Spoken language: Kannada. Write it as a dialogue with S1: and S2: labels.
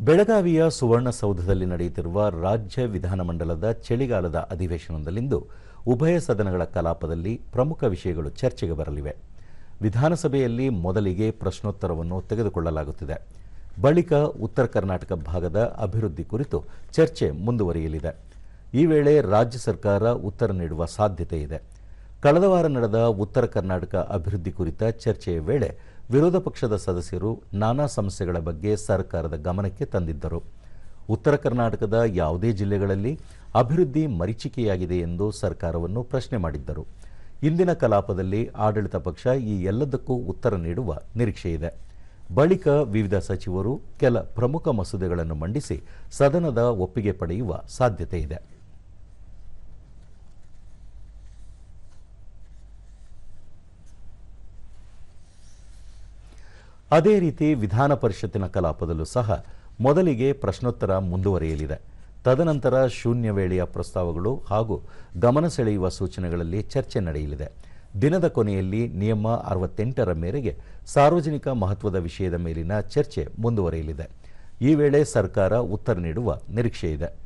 S1: ಬೆಳಗಾವಿಯ ಸುವರ್ಣಸೌಧದಲ್ಲಿ ನಡೆಯುತ್ತಿರುವ ರಾಜ್ಯ ವಿಧಾನಮಂಡಲದ ಚಳಿಗಾಲದ ಅಧಿವೇಶನದಲ್ಲಿಂದು ಉಭಯ ಸದನಗಳ ಕಲಾಪದಲ್ಲಿ ಪ್ರಮುಖ ವಿಷಯಗಳು ಚರ್ಚೆಗೆ ಬರಲಿವೆ. ವಿಧಾನಸಭೆಯಲ್ಲಿ ಮೊದಲಿಗೆ ಪ್ರಶ್ನೋತ್ತರವನ್ನು ತೆಗೆದುಕೊಳ್ಳಲಾಗುತ್ತಿದೆ. ಬಳಿಕ ಉತ್ತರ ಕರ್ನಾಟಕ ಭಾಗದ ಅಭಿವೃದ್ಧಿ ಕುರಿತು ಚರ್ಚೆ ಮುಂದುವರಿಯಲಿದೆ. ಈ ವೇಳೆ ರಾಜ್ಯ ಸರ್ಕಾರ ಉತ್ತರ ನೀಡುವ ಸಾಧ್ಯತೆ ಇದೆ. ಕಳೆದ ವಾರ ನಡೆದ ಉತ್ತರ ಕರ್ನಾಟಕ ಅಭಿವೃದ್ಧಿ ಕುರಿತ ಚರ್ಚೆಯ ವೇಳೆ ವಿರೋಧ ಪಕ್ಷದ ಸದಸ್ಯರು ನಾನಾ ಸಮಸ್ಯೆಗಳ ಬಗ್ಗೆ ಸರ್ಕಾರದ ಗಮನಕ್ಕೆ ತಂದಿದ್ದರು. ಉತ್ತರ ಕರ್ನಾಟಕದ ಯಾವುದೇ ಜಿಲ್ಲೆಗಳಲ್ಲಿ ಅಭಿವೃದ್ಧಿ ಮರೀಚಿಕೆಯಾಗಿದೆ ಎಂದು ಸರ್ಕಾರವನ್ನು ಪ್ರಶ್ನೆ ಮಾಡಿದ್ದರು. ಇಂದಿನ ಕಲಾಪದಲ್ಲಿ ಆಡಳಿತ ಪಕ್ಷ ಈ ಎಲ್ಲದಕ್ಕೂ ಉತ್ತರ ನೀಡುವ ನಿರೀಕ್ಷೆ ಇದೆ. ಬಳಿಕ ವಿವಿಧ ಸಚಿವರು ಕೆಲ ಪ್ರಮುಖ ಮಸೂದೆಗಳನ್ನು ಮಂಡಿಸಿ ಸದನದ ಒಪ್ಪಿಗೆ ಪಡೆಯುವ ಸಾಧ್ಯತೆ ಇದೆ. ಅದೇ ರೀತಿ ವಿಧಾನ ಪರಿಷತ್ತಿನ ಕಲಾಪದಲ್ಲೂ ಸಹ ಮೊದಲಿಗೆ ಪ್ರಶ್ನೋತ್ತರ ಮುಂದುವರಿಯಲಿದೆ. ತದನಂತರ ಶೂನ್ಯ ವೇಳೆಯ ಪ್ರಸ್ತಾವಗಳು ಹಾಗೂ ಗಮನ ಸೆಳೆಯುವ ಸೂಚನೆಗಳಲ್ಲಿ ಚರ್ಚೆ ನಡೆಯಲಿದೆ. ದಿನದ ಕೊನೆಯಲ್ಲಿ ನಿಯಮ ಅರವತ್ತೆಂಟರ ಮೇರೆಗೆ ಸಾರ್ವಜನಿಕ ಮಹತ್ವದ ವಿಷಯದ ಮೇಲಿನ ಚರ್ಚೆ ಮುಂದುವರಿಯಲಿದೆ. ಈ ವೇಳೆ ಸರ್ಕಾರ ಉತ್ತರ ನೀಡುವ ನಿರೀಕ್ಷೆ ಇದೆ